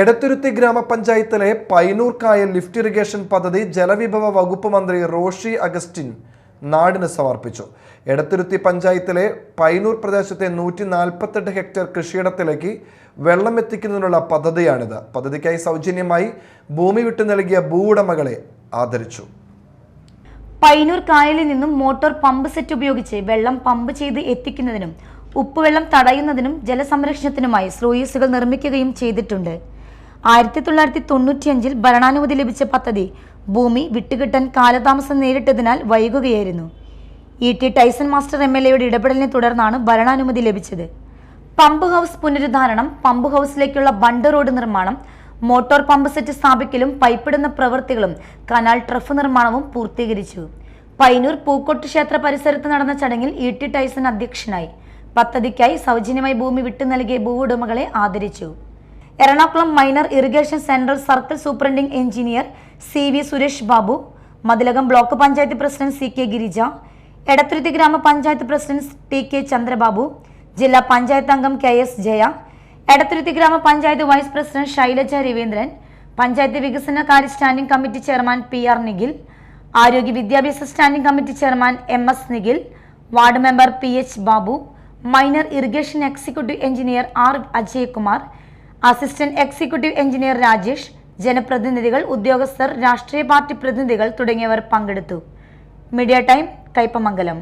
എടത്തുരുത്തി ഗ്രാമപഞ്ചായത്തിലെ പൈനൂർ കായൽ lift irrigation പദ്ധതി ജലവിഭവ വകുപ്പ് മന്ത്രി റോഷി അഗസ്റ്റിൻ നാടിന് സമർപ്പിച്ചു. എടത്തുരുത്തി പഞ്ചായത്തിലെ പൈനൂർ പ്രദേശത്തെ നൂറ്റി നാൽപ്പത്തെട്ട് ഹെക്ടർ കൃഷിയിടത്തിലേക്ക് വെള്ളം എത്തിക്കുന്നതിനുള്ള പദ്ധതിയാണിത്. പദ്ധതിക്കായി സൗജന്യമായി ഭൂമി വിട്ടു നൽകിയ ഭൂവുടമകളെ ആദരിച്ചു. പൈനൂർ കായലിൽ നിന്നും മോട്ടോർ പമ്പ് സെറ്റ് ഉപയോഗിച്ച് വെള്ളം പമ്പ് ചെയ്ത് എത്തിക്കുന്നതിനും ഉപ്പുവെള്ളം തടയുന്നതിനും ജലസംരക്ഷണത്തിനുമായി സ്രോയസുകൾ നിർമ്മിക്കുകയും ചെയ്തിട്ടുണ്ട്. ആയിരത്തി തൊള്ളായിരത്തി തൊണ്ണൂറ്റിയഞ്ചിൽ ഭരണാനുമതി ലഭിച്ച പദ്ധതി ഭൂമി വിട്ടുകിട്ടാൻ കാലതാമസം നേരിട്ടതിനാൽ വൈകുകയായിരുന്നു. E T Tyson master M L എയുടെ ഇടപെടലിനെ തുടർന്നാണ് ഭരണാനുമതി ലഭിച്ചത്. പമ്പ് ഹൗസ് പുനരുദ്ധാരണം പമ്പ് ഹൗസിലേക്കുള്ള ബണ്ട് റോഡ് നിർമ്മാണം മോട്ടോർ പമ്പ് സെറ്റ് സ്ഥാപിക്കലും പൈപ്പിടുന്ന പ്രവൃത്തികളും കനാൽ ട്രഫ് നിർമ്മാണവും പൂർത്തീകരിച്ചു. പൈനൂർ പൂക്കോട്ട് ക്ഷേത്ര പരിസരത്ത് നടന്ന ചടങ്ങിൽ ഇ ടി ടൈസൺ അധ്യക്ഷനായി. പദ്ധതിക്കായി സൗജന്യമായി ഭൂമി വിട്ടു നൽകിയ ഭൂവുടമകളെ ആദരിച്ചു. Ernakulam minor irrigation central circle superintending engineer C V Suresh Babu Mathilakam block panchayat president C K Girija Edathuruthy ഗ്രാമപഞ്ചായത്ത് പ്രസിഡന്റ് ടി കെ ചന്ദ്രബാബു ജില്ലാ പഞ്ചായത്ത് അംഗം കെ എസ് ജയ എടത്തുരുത്തി ഗ്രാമപഞ്ചായത്ത് വൈസ് പ്രസിഡന്റ് ശൈലജ രവീന്ദ്രൻ പഞ്ചായത്ത് വികസന കാര്യ standing committee chairman P R Nikhil ആരോഗ്യ വിദ്യാഭ്യാസ standing committee chairman M S Nikhil ward member P H Babu minor irrigation executive engineer R Ajaykumar assistant executive engineer Rajesh ജനപ്രതിനിധികൾ ഉദ്യോഗസ്ഥർ രാഷ്ട്രീയ party പ്രതിനിധികൾ തുടങ്ങിയവർ പങ്കെടുത്തു. Media time Kaipamangalam.